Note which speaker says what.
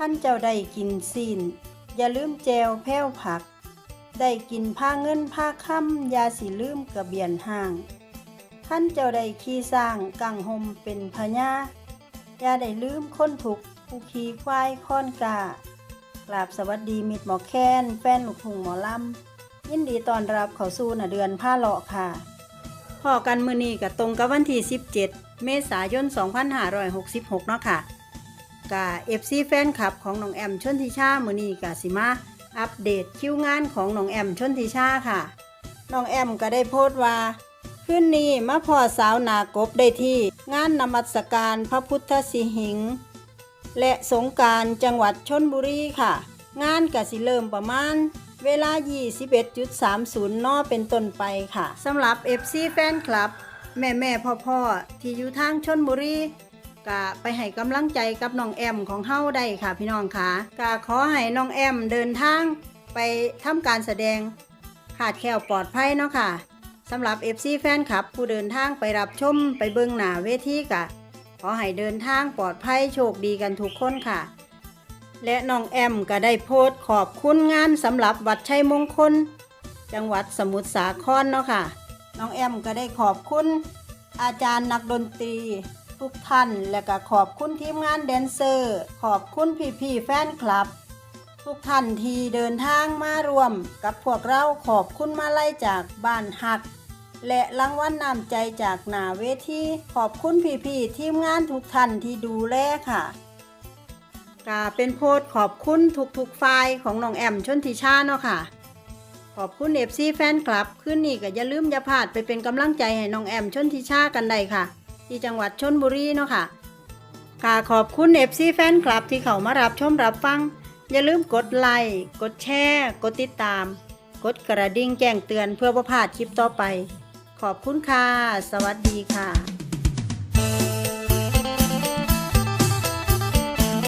Speaker 1: ่านเจ้าได้กินสิ้นอย่าลืมแจวแพ้วผัก ได้กินผ้าเงินผ้าค่ำยาสิลืมกระเบียนห่าง ท่านเจ้าได้ขี่สร้างกังหมเป็นพญาอย่าได้ลืมคนถูกผู้ขี่ควายค้อนกากราบสวัสดีมิตรหมอแค้นแฟนลูกทุ่งหมอลำยินดีต้อนรับเข้าสู่น่ะเดือนผ้าเลาะค่ะพอกันมือนี้กับตรงกับวันที่ 17 เมษายน 2566 เนาะค่ะ กะเอฟซีแฟนคลับของน้องแอมชนทิชามือนี้กะสิมาอัปเดตคิวงานของน้องแอมชนทิชาค่ะน้องแอมก็ได้โพสต์ว่าขึ้นนี้มาพอสาวนากบได้ที่งานนมัสการพระพุทธสิหิง และสงการจังหวัดชนบุรีค่ะ งานกสิเริ่มประมาณเวลา 21.30นอเป็นต้นไปค่ะ สำหรับ FC แฟนคลับ แม่แม่พ่อพ่อๆที่อยู่ทางชนบุรี กะไปให้กำลังใจกับน้องแอมของเฮาได้ค่ะพี่น้องค่ะกะขอให้น้องแอมเดินทางไปทำการแสดงขาดแคลวปลอดภัยเนาะค่ะสำหรับ FC แฟนคลับ ผู้เดินทางไปรับชมไปเบิ่งหน้าเวทีกะ ขอให้เดินทางปลอดภัยโชคดีกันทุกคนค่ะ และน้องแอมก็ได้โพสต์ขอบคุณงานสำหรับวัดชัยมงคล จังหวัดสมุทรสาครเนาะค่ะ น้องแอมก็ได้ขอบคุณอาจารย์นักดนตรี ทุกท่าน และก็ขอบคุณทีมงานแดนเซอร์ ขอบคุณพี่ๆแฟนคลับ ทุกท่านที่เดินทางมารวม กับพวกเราขอบคุณมาไล่จากบ้านหัก และรางวัลนนำใจจากนาเวทีขอบคุณพี่ๆทีมงานทุกท่านที่ดูแลค่ะกาเป็นโพสขอบคุณทุกๆฝ่ายของน้องแอมชนทิชาเนาะค่ะ ขอบคุณเอฟซีแฟนคลับ ขึ้นนี่ก็อย่าลืมอย่าพลาดไปเป็นกำลังใจให้น้องแอมชนทิชากันได้ค่ะ ที่จังหวัดชนบุรีเนาะค่ะค่ะขอบคุณเอฟซีแฟนคลับที่เขามารับชมรับฟัง อย่าลืมกดไลค์ กดแชร์ กดติดตาม กดกระดิ่งแจ้งเตือนเพื่อประพลาดคลิปต่อไป ขอบคุณค่ะ สวัสดีค่ะ